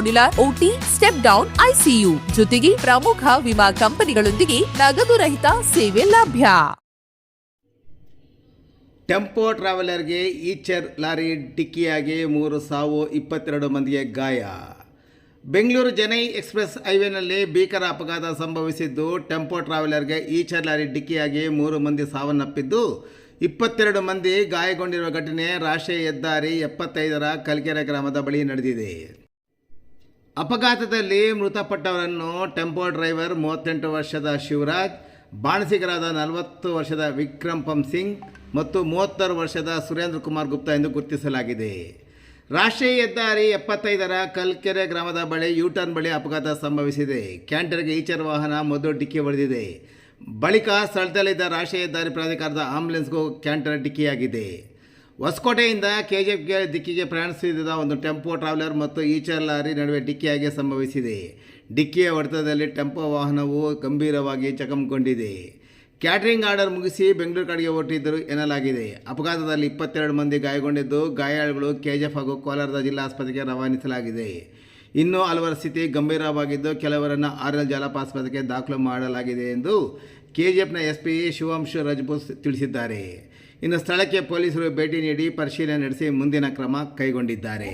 modular OT, step down, ICU ಜೊತೆಗೆ ಪ್ರಮುಖ ವಿಮಾ ಕಂಪನಿಗಳೊಂದಿಗೆ ನಗದು ರಹಿತ ಸೇವೆ ಲಭ್ಯ. ಟೆಂಪೋ ಟ್ರಾವೆಲರ್ಗೆ ಈಚರ್ ಲಾರಿ ಡಿಕ್ಕಿಯಾಗಿ ಮೂರು ಸಾವು ಇಪ್ಪತ್ತೆರಡು ಮಂದಿಗೆ ಗಾಯ. ಬೆಂಗಳೂರು ಜನೈ ಎಕ್ಸ್ಪ್ರೆಸ್ ಹೈವೇನಲ್ಲಿ ಭೀಕರ ಅಪಘಾತ ಸಂಭವಿಸಿದ್ದು, ಟೆಂಪೋ ಟ್ರಾವೆಲರ್ಗೆ ಈಚರ್ ಲಾರಿ ಡಿಕ್ಕಿಯಾಗಿ ಮೂರು ಮಂದಿ ಸಾವನ್ನಪ್ಪಿದ್ದು, ಇಪ್ಪತ್ತೆರಡು ಮಂದಿ ಗಾಯಗೊಂಡಿರುವ ಘಟನೆ ರಾಷ್ಟ್ರೀಯ ಹೆದ್ದಾರಿ ಎಪ್ಪತ್ತೈದರ ಕಲ್ಕೆರೆ ಗ್ರಾಮದ ಬಳಿ ನಡೆದಿದೆ. ಅಪಘಾತದಲ್ಲಿ ಮೃತಪಟ್ಟವರನ್ನು ಟೆಂಪೋ ಡ್ರೈವರ್ ಮೂವತ್ತೆಂಟು ವರ್ಷದ ಶಿವರಾಜ್, ಬಾಣಸಿಗರಾದ ನಲವತ್ತು ವರ್ಷದ ವಿಕ್ರಮ್ ಪಂ ಸಿಂಗ್ ಮತ್ತು ಮೂವತ್ತಾರು ವರ್ಷದ ಸುರೇಂದ್ರ ಕುಮಾರ್ ಗುಪ್ತಾ ಎಂದು ಗುರುತಿಸಲಾಗಿದೆ. ರಾಷ್ಟ್ರೀಯ ಹೆದ್ದಾರಿ ಎಪ್ಪತ್ತೈದರ ಕಲ್ಕೆರೆ ಗ್ರಾಮದ ಬಳಿ ಯೂಟರ್ನ್ ಬಳಿ ಅಪಘಾತ ಸಂಭವಿಸಿದೆ. ಕ್ಯಾಂಟರ್ಗೆ ಈಚರ್ ವಾಹನ ಮೊದಲು ಡಿಕ್ಕಿ ಹೊಡೆದಿದೆ. ಬಳಿಕ ಸ್ಥಳದಲ್ಲಿದ್ದ ರಾಷ್ಟ್ರೀಯ ಹೆದ್ದಾರಿ ಪ್ರಾಧಿಕಾರದ ಆಂಬ್ಯುಲೆನ್ಸ್ಗೂ ಕ್ಯಾಂಟರ್ ಡಿಕ್ಕಿಯಾಗಿದೆ. ಹೊಸಕೋಟೆಯಿಂದ ಎಫ್ಗೆ ದಿಕ್ಕಿಗೆ ಪ್ರಯಾಣಿಸಿದ ಒಂದು ಟೆಂಪೋ ಟ್ರಾವೆಲರ್ ಮತ್ತು ಈಚರ್ ಲಾರಿ ನಡುವೆ ಡಿಕ್ಕಿಯಾಗಿ ಸಂಭವಿಸಿದೆ. ಡಿಕ್ಕಿಯ ಹೊಡೆತದಲ್ಲಿ ಟೆಂಪೋ ವಾಹನವು ಗಂಭೀರವಾಗಿ ಚಕಮಗೊಂಡಿದೆ ಕ್ಯಾಟರಿಂಗ್ ಆರ್ಡರ್ ಮುಗಿಸಿ ಬೆಂಗಳೂರು ಕಡೆಗೆ ಹೊರಟಿದ್ದರು ಎನ್ನಲಾಗಿದೆ. ಅಪಘಾತದಲ್ಲಿ ಇಪ್ಪತ್ತೆರಡು ಮಂದಿ ಗಾಯಗೊಂಡಿದ್ದು, ಗಾಯಾಳುಗಳು ಕೆಜಿಎಫ್ ಹಾಗೂ ಕೋಲಾರದ ಜಿಲ್ಲಾ ಆಸ್ಪತ್ರೆಗೆ ರವಾನಿಸಲಾಗಿದೆ. ಇನ್ನೂ ಹಲವರ ಸ್ಥಿತಿ ಗಂಭೀರವಾಗಿದ್ದು, ಕೆಲವರನ್ನು ಆರ್ಎಲ್ ಜಾಲಪ ಆಸ್ಪತ್ರೆಗೆ ದಾಖಲು ಮಾಡಲಾಗಿದೆ ಎಂದು ಕೆಜಿಎಫ್ನ ಎಸ್ಪಿ ಶಿವಾಂಶು ರಜಪೂತ್ ತಿಳಿಸಿದ್ದಾರೆ. ಇನ್ನು ಸ್ಥಳಕ್ಕೆ ಪೊಲೀಸರು ಭೇಟಿ ನೀಡಿ ಪರಿಶೀಲನೆ ನಡೆಸಿ ಮುಂದಿನ ಕ್ರಮ ಕೈಗೊಂಡಿದ್ದಾರೆ.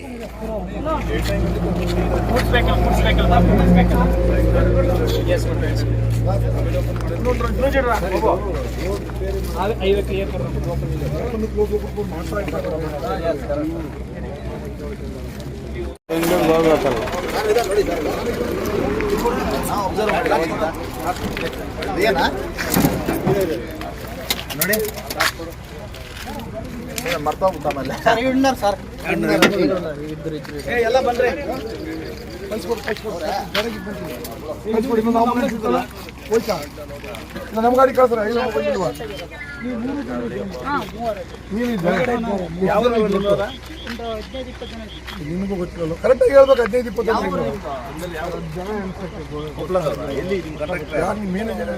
ನೋಡಿ. ಮರ್ತೋಗ್ಬಿಟ್ಟ ಆಮೇಲೆ ಸರ್. ಎಲ್ಲ ಬನ್ರಿ ನಮ್ಮ ಗಾಡಿ ಕಳ್ಸ್ರ ನಿನಗೂ ಗೊತ್ತಿರಲ್ಲ ಕರೆಕ್ಟಾಗಿ ಹೇಳ್ಬೇಕು ಹದಿನೈದು ಇಪ್ಪತ್ತೈದು ಯಾರು ನಿಮ್ಮ ಮೇನೇಜರ್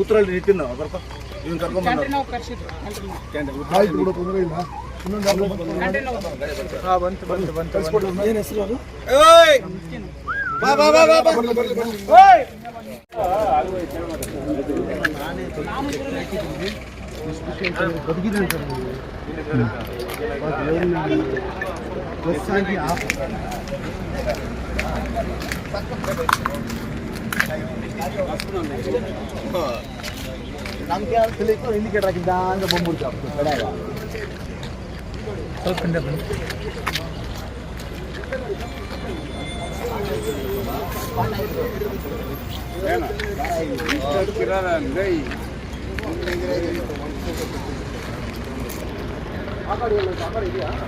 ಉತ್ತರಲ್ಲಿ ನಿಟ್ಟಿನ ಬರ್ಕೊ ಇವ್ನು ಕರ್ಕೊಂಡ್ ಆಯ್ತು ಬಿಡು ತೊಂದರೆ ಇಲ್ಲ ಇನ್ನೊಂದು ಹಾಂ ಬಂತು ಬಂತು ಬಂತು ಏನು ಹೆಸರು ಅದು ಬಾ ಬಾ ಬಾ ಬಾ ಬಾ ಬರ್ಲಿ ಬರ್ಲಿ ಬರ್ಲಿ ಬದುಕಿದೆ ಅಂತ ಬಸ್ ಆಗಿ ನಮ್ಗೆ ಯಾರು ತಿಳಿತು ಇಂಡಿಕೇಟರ್ ಹಾಕಿದ್ದ ಅಂತ ಬಂದ್ಬಿಡ್ತು ಕಡೆಯಾಗ ಸ್ವಲ್ಪ ಹಿಂದೆ ಬನ್ನಿ ಏನಾಗಲ್ಲ ಹೋಗು ಟಾರ್ಪಲ್ ಟಾರ್ಪಲ್ ಇದೆಯಪ್ಪ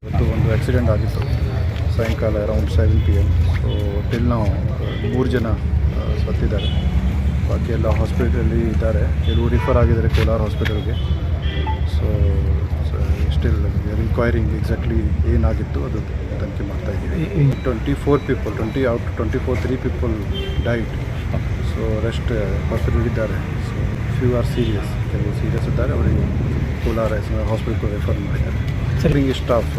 ಇವತ್ತು ಒಂದು ಆಕ್ಸಿಡೆಂಟ್ ಆಗಿತ್ತು. ಸಾಯಂಕಾಲ around seven P M so till ನಾವು ಮೂರು ಜನ ಸತ್ತಿದ್ದಾರೆ. ಬಾಕಿ ಎಲ್ಲ ಹಾಸ್ಪಿಟಲಲ್ಲಿ ಇದ್ದಾರೆ. ಕೆಲವು ರಿಫರ್ ಆಗಿದ್ದಾರೆ ಕೋಲಾರ ಹಾಸ್ಪಿಟಲ್ಗೆ ಸೊ ಸ್ಟಿಲ್ ರಿಕ್ವೈರಿಂಗ್ ಎಕ್ಸಾಕ್ಟ್ಲಿ ಏನಾಗಿತ್ತು ಅದು ತನಿಖೆ ಮಾಡ್ತಾ ಇದ್ದೀವಿ. Twenty four people twenty out twenty four three people died so rest hospital ಇದ್ದಾರೆ. ಸೊ ಫ್ಯೂ ಆರ್ ಸೀರಿಯಸ್ ಕೆಲವು ಸೀರಿಯಸ್ ಇದ್ದಾರೆ. ಅವರಿಗೆ ಕೋಲಾರ ಹಾಸ್ಪಿಟಲ್ಗೆ ರೆಫರ್ ಮಾಡಿದ್ದಾರೆ. ಸರಿಂಗ್ ಸ್ಟಾಫ್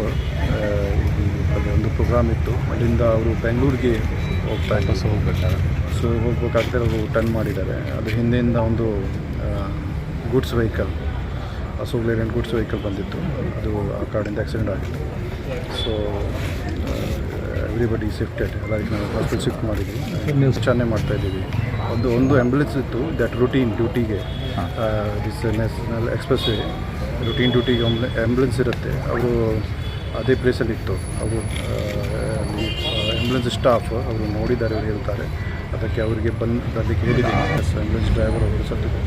ಅಲ್ಲಿ ಒಂದು ಪ್ರೋಗ್ರಾಮ್ ಇತ್ತು. ಅಲ್ಲಿಂದ ಅವರು ಬೆಂಗಳೂರಿಗೆ ಹೋಗ್ತಾ ಇದ್ದಾರೆ ಸೊ ಹೋಗ್ಬೇಕಾದ್ರೆ ಸೊ ಹೋಗ್ಬೇಕಾಗ್ತಾರೆ ಅವರು ಟರ್ನ್ ಮಾಡಿದ್ದಾರೆ. ಅದು ಹಿಂದೆಯಿಂದ ಒಂದು goods vehicle Ashok Leyland goods vehicle ಬಂದಿತ್ತು ಅದು ಆ ಕಾರ್ಡಿಂದ ಆಕ್ಸಿಡೆಂಟ್ ಆಗಿತ್ತು. ಸೊ ಎವ್ರಿಬಡಿ ಶಿಫ್ಟೆಡ್ ಲೈಕ್ ನಾವು ಹಾಸ್ಪಿಟಲ್ ಶಿಫ್ಟ್ ಮಾಡಿದ್ವಿ. ಚಾನೆಲ್ ಮಾಡ್ತಾ ಇದ್ದೀವಿ. ಒಂದು ಒಂದು ಆ್ಯಂಬುಲೆನ್ಸ್ ಇತ್ತು ದಟ್ ರುಟೀನ್ ಡ್ಯೂಟಿಗೆ this national express way routine ಡ್ಯೂಟಿಗೆ ಆ್ಯಂಬುಲೆನ್ಸ್ ಇರುತ್ತೆ. ಅವರು ಅದೇ ಪ್ಲೇಸಲ್ಲಿ ಇತ್ತು. ಅವರು ಆ್ಯಂಬುಲೆನ್ಸ್ ಸ್ಟಾಫ್ ಅವರು ನೋಡಿದ್ದಾರೆ ಅವರು ಹೇಳ್ತಾರೆ. ಅದಕ್ಕೆ ಅವರಿಗೆ ಬಂದು ಅದಕ್ಕೆ ಹೇಳಿದ್ದೀನಿ. ಆ್ಯಂಬುಲೆನ್ಸ್ ಡ್ರೈವರ್ ಅವರು ಸತ್ತಿದ್ರು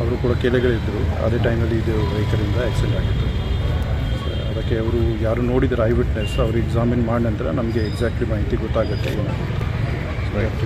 ಅವರು ಕೂಡ ಕೆಲೆಗಳಿದ್ದರು ಅದೇ ಟೈಮಲ್ಲಿ ಇದು ವೆಹಿಕಲಿಂದ ಆಕ್ಸಿಡೆಂಟ್ ಆಗಿತ್ತು. ಅದಕ್ಕೆ ಅವರು ಯಾರು ನೋಡಿದ್ದಾರೆ ಐ ವಿಟ್ನೆಸ್ ಅವರು ಎಕ್ಸಾಮಿನ್ ಮಾಡಿದ ನಂತರ ನಮಗೆ ಎಕ್ಸಾಕ್ಟ್ಲಿ ಮಾಹಿತಿ ಗೊತ್ತಾಗುತ್ತೆ ಬಟ್